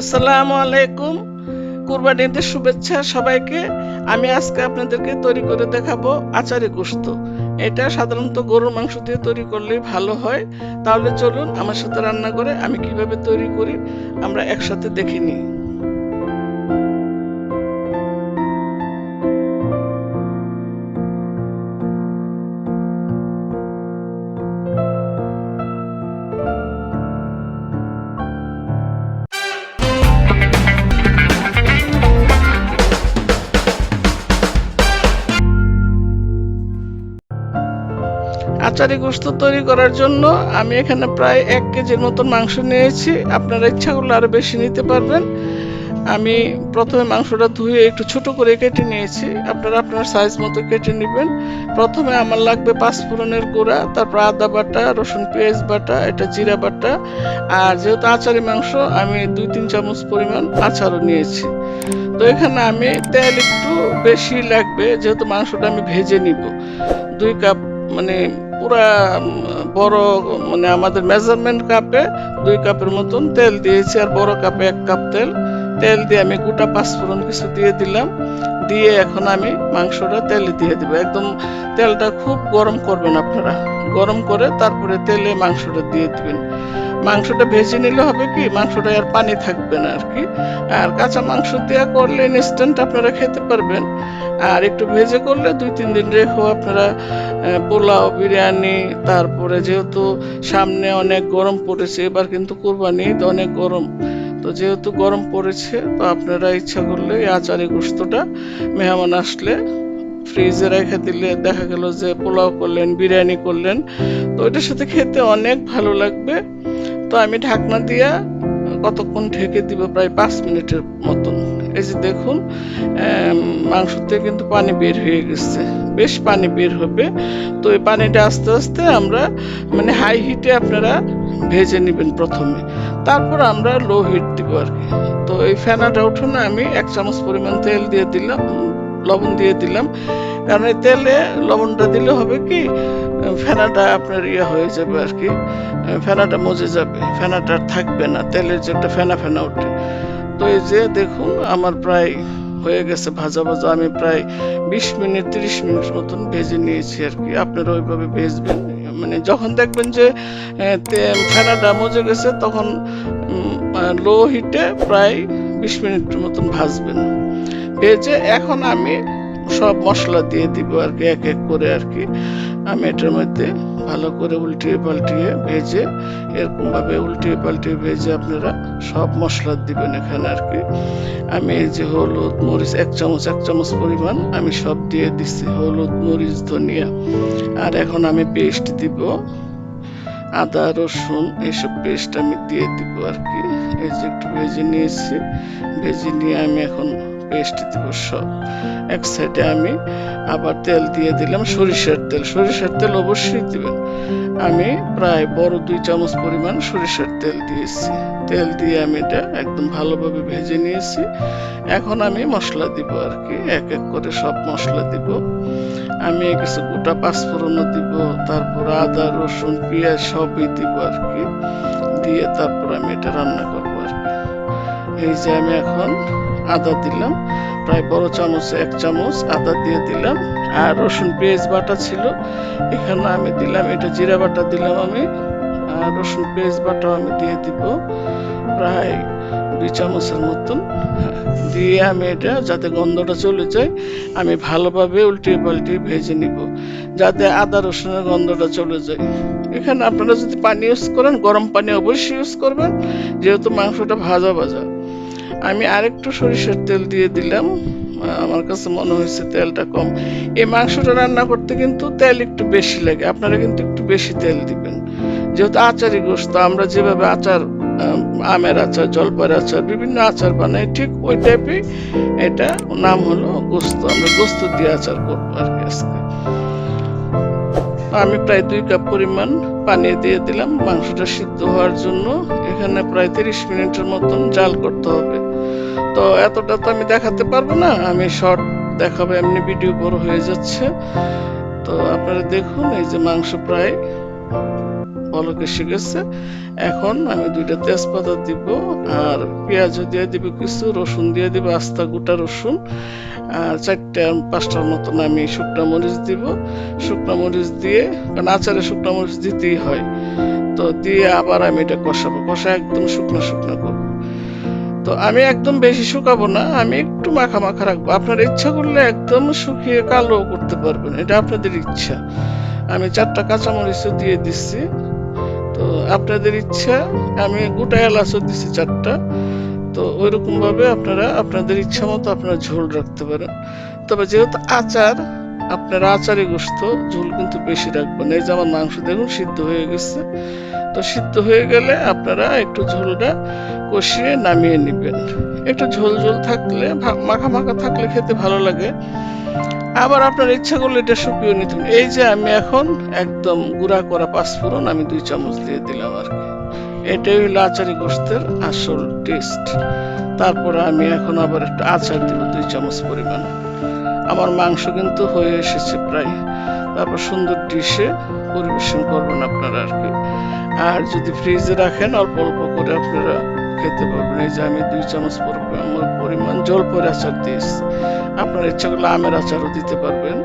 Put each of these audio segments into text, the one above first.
আসসালামু আলাইকুম। কুরবানির শুভেচ্ছা সবাইকে। আমি আজকে আপনাদেরকে তৈরি করে দেখাবো আচারে কুস্ত এটা সাধারণত গরুর মাংস দিয়ে তৈরি করলেই ভালো হয়। তাহলে চলুন আমার সাথে রান্না করে আমি কীভাবে তৈরি করি, আমরা একসাথে দেখে নিই। আচারি গোস্ত তৈরি করার জন্য আমি এখানে প্রায় এক কেজির মতন মাংস নিয়েছি। আপনারা ইচ্ছা করলে আরও বেশি নিতে পারবেন। আমি প্রথমে মাংসটা ধুয়ে একটু ছোট করে কেটে নিয়েছি। আপনারা আপনার সাইজ মতো কেটে নেবেন। প্রথমে আমার লাগবে পাঁচ পাঁচফোড়নের গুঁড়া, তারপর আদা বাটা, রসুন, পেঁয়াজ বাটা, এটা জিরা বাটা। আর যেহেতু আচারি মাংস, আমি দুই তিন চামচ পরিমাণ আচারও নিয়েছি। তো এখানে আমি তেল একটু বেশি লাগবে, যেহেতু মাংসটা আমি ভেজে নিব। দুই কাপ মানে পুরা বড় মানে আমাদের মেজারমেন্ট কাপে দুই কাপের মতন তেল দিয়েছি আর বড় কাপে এক কাপ তেল। তেল দিয়ে আমি গোটা পাঁচফোড়ন কিছু দিয়ে দিলাম। দিয়ে এখন আমি মাংসটা তেলে দিয়ে দেবো। একদম তেলটা খুব গরম করবেন আপনারা। গরম করে তারপরে তেলে মাংসটা দিয়ে দিবেন। মাংসটা ভেজে নিলে হবে কি? মাংসটা আর পানি থাকবে না আর কি। আর কাঁচা মাংস দেওয়া করলে ইনস্ট্যান্ট আপনারা খেতে পারবেন। আর একটু ভেজে করলে দুই, তিন দিন রেখেও আপনারা পোলাও, বিরিয়ানি, তারপরে যেহেতু সামনে অনেক গরম পড়েছে, এবার কিন্তু কোরবানি অনেক গরম। তো যেহেতু গরম পড়েছে, তো আপনারা ইচ্ছা করলে এই আচারি গোস্তটা মেহমান আসলে ফ্রিজে রেখে দিলে দেখা গেল যে পোলাও করলেন, বিরিয়ানি করলেন, তো ওইটার সাথে খেতে অনেক ভালো লাগবে। তো আমি ঢাকনা দিয়া কতক্ষণ ঢেকে দিব? প্রায় পাঁচ মিনিটের মতন। এই যে দেখুন মাংস থেকে কিন্তু পানি বের হয়ে গেছে। বেশ পানি বের হবে। তো এই পানিটা আস্তে আস্তে আমরা মানে হাই হিটে আপনারা ভেজে নেবেন প্রথমে। তারপর আমরা লো হিট দিব আর কি। তো এই ফেনাটা উঠোনে আমি এক চামচ পরিমাণ তেল দিয়ে দিলাম, লবণ দিয়ে দিলাম। কারণ এই তেলে লবণটা দিলে হবে কি ফেনাটা আপনার ইয়ে হয়ে যাবে আর কি। ফেনাটা মজে যাবে, ফেনাটা থাকবে না, তেলের যে একটা ফেনা ফেনা ওঠে। তো এই যে দেখুন, আমার প্রায় হয়ে গেছে ভাজা ভাজা, আমি প্রায় বিশ মিনিট, তিরিশ মিনিট মতন ভেজে নিয়েছি আর কি। আপনারা ওইভাবে ভেজবেন মানে যখন দেখবেন যে ফেনাটা মজে গেছে, তখন লো হিটে প্রায় বিশ মিনিট মতন ভাজবেন। ভেজে এখন আমি সব মশলা দিয়ে দিব আর কি, এক এক করে আর কি। আমি এটার মধ্যে ভালো করে উল্টিয়ে পাল্টিয়ে ভেজে, এরকম ভাবে উল্টিয়ে পাল্টিয়ে ভেজে আপনারা সব মশলা দিবেন এখানে আর কি। আমি এই যে হলুদ মরিচ, এক চামচ এক চামচ পরিমাণ আমি সব দিয়ে দিচ্ছি হলুদ মরিচ, ধনিয়া। আর এখন আমি পেস্ট দিব, আদা, রসুন এইসব পেস্ট আমি দিয়ে দিব আর কি। এই যে একটু ভেজে নিয়েছি, ভেজে নিয়ে আমি এখন দিব সব এক সাইডে আমি আবার তেল দিয়ে দিলাম সরিষার তেল। সরিষার তেল অবশ্যই দিবেন। আমি প্রায় বড় দুই চামচ পরিমাণ সরিষার তেল দিয়েছি। তেল দিয়ে আমি এটা একদম ভালোভাবে ভেজে নিয়েছি। এখন আমি মশলা দিব আর কি। এক এক করে সব মশলা দিব। আমি কিছু গোটা পাঁচফোড়নও দিব, তারপর আদা, রসুন, পেঁয়াজ সবই দিব আর কি। দিয়ে তারপর আমি এটা রান্না করব আর কি। এই যে আমি এখন আদা দিলাম। প্রায় বড় চামচ, এক চামচ আদা দিয়ে দিলাম। আর রসুন পেঁয়াজ বাটা ছিল। এখানে আমি দিলাম, এটা জিরা বাটা দিলাম আমি। আর রসুন পেঁয়াজ বাটাও আমি দিয়ে দিব প্রায় দুই চামচের মতন। দিয়ে আমি এটা, যাতে গন্ধটা চলে যায়, আমি ভালোভাবে উল্টিয়ে পাল্টিয়ে ভেজে নিব, যাতে আদা রসুনের গন্ধটা চলে যায়। এখানে আপনারা যদি পানি ইউজ করেন, গরম পানি অবশ্যই ইউজ করবেন, যেহেতু মাংসটা ভাজা ভাজা। আমি আরেকটু সরিষার তেল দিয়ে দিলাম। আমার কাছে মনে হয়েছে তেলটা কম। এই মাংসটা রান্না করতে কিন্তু তেল একটু বেশি লাগে। আপনারা কিন্তু একটু বেশি তেল দিবেন। যেহেতু আচারি গোস্ত, আমরা যেভাবে আচার আমের আচার, জলপাইয়ের আচার, বিভিন্ন আচার বানাই, ঠিক ওই টাইপই এটা নাম হলো গোস্ত। আমরা গোস্ত দিয়ে আচার করব আর কি আজকে। আমি প্রায় দুই কাপ পরিমাণ পানি দিয়ে দিলাম। মাংসটা সিদ্ধ হওয়ার জন্য এখানে প্রায় তিরিশ মিনিটের মতন জাল করতে হবে। তো এতটা তো আমি দেখাতে পারব না, আমি শর্ট দেখাবো, এমনি ভিডিও বড় হয়ে যাচ্ছে। তো আপনারা দেখুন, এই যে মাংস প্রায় বলক এসে গেছে। এখন আমি দুইটা তেজপাতা দিব, আর পেঁয়াজও দিয়ে দিব, কিছু রসুন দিয়ে দিব, আস্তা গোটা রসুন, আর চারটা পাঁচটার মতন আমি শুকনো মরিচ দিব। শুকনো মরিচ দিয়ে, কারণ আচারে শুকনো মরিচ দিতেই হয়। তো দিয়ে আবার আমি এটা কষাবো, কষা একদম শুকনো শুকনো করব। তো আমি একদম বেশি শুকাবো না, আমি একটু মাখা মাখা রাখব। আপনার ইচ্ছা করলে একদম শুকিয়ে কালো করতে পারবেন, এটা আপনাদের ইচ্ছা। আমি চারটা কাঁচামরিচও দিয়ে দিচ্ছি। তো আপনাদের ইচ্ছা, আমি গোটা এলাচও দিচ্ছি চারটা। তো ওইরকম ভাবে আপনারা আপনাদের ইচ্ছা মতো আপনারা ঝোল রাখতে পারেন। তবে যেহেতু আচার আপনারা আচারে গোস্ত, ঝোল কিন্তু বেশি রাখবেন। এই যে আমার মাংস দেখুন, সিদ্ধ হয়ে গেছে। তো সিদ্ধ হয়ে গেলে আপনারা একটু ঝোলটা কষিয়ে নামিয়ে নেবেন। একটু ঝোল ঝোল থাকলে মাখা মাখা থাকলে খেতে ভালো লাগে। আবার আপনার ইচ্ছা করলে এটা শুকিয়ে নিতে। এই যে আমি এখন একদম গুঁড়া করা পাঁচফোড়ন আমি দুই চামচ দিয়ে দিলাম আর কি। এটাই হলো আচারি গোস্তের আসল টেস্ট তারপরে আমি এখন আবার একটু আচার দিব দুই চামচ পরিমাণ। আমার মাংস কিন্তু হয়ে এসেছে প্রায়। তারপর সুন্দর ডিশে পরিবেশন করবেন আপনারা আর কি। আর যদি ফ্রিজে রাখেন, অল্প অল্প করে আপনারা খেতে পারবেন। এই যে আমি দুই চামচ পরিমাণ পরিমাণ জলপরি আচার দিয়েছি। আপনার ইচ্ছা করলে আমের আচারও দিতে পারবেন।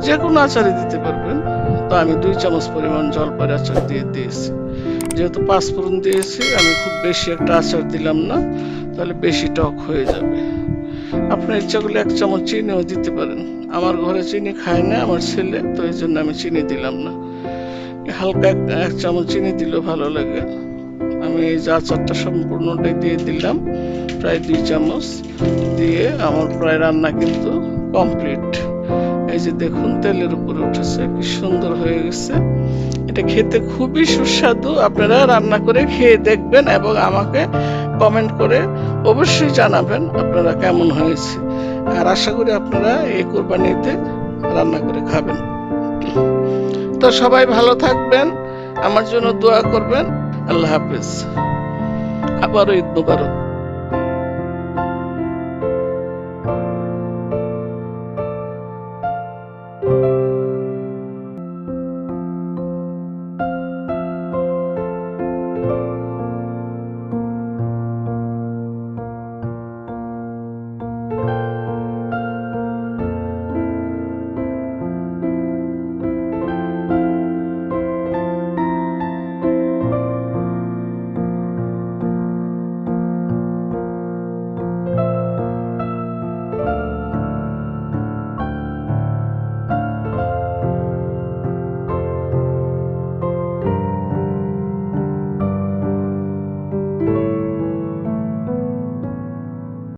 যে কোনো আচারই দিতে পারবেন। তো আমি দুই চামচ পরিমাণ জলপরি আচার দিয়ে দিয়েছি। যেহেতু পাঁচফোড়ন দিয়েছি, আমি খুব বেশি একটা আচার দিলাম না, তাহলে বেশি টক হয়ে যাবে। আপনার ইচ্ছা করলে এক চামচ চিনিও দিতে পারেন। আমার ঘরে চিনি খায় না, আমার ছেলে, তো এই জন্য আমি চিনি দিলাম না। হালকা এক চামচ চিনি দিলেও ভালো লাগে। আমি এই যে আচারটা সম্পূর্ণটাই দিয়ে দিলাম, প্রায় দুই চামচ। দিয়ে আমার প্রায় রান্না কিন্তু কমপ্লিট। এই যে দেখুন, তেলের উপরে উঠেছে, কি সুন্দর হয়ে গেছে। এটা খেতে খুবই সুস্বাদু। আপনারা রান্না করে খেয়ে দেখবেন এবং আমাকে কমেন্ট করে অবশ্যই জানাবেন আপনারা কেমন হয়েছে। আর আশা করি আপনারা এই কোরবানিতে রান্না করে খাবেন। তো সবাই ভালো থাকবেন, আমার জন্য দোয়া করবেন। আল্লাহ হাফেজ। আবারও ঈদ মুবারক।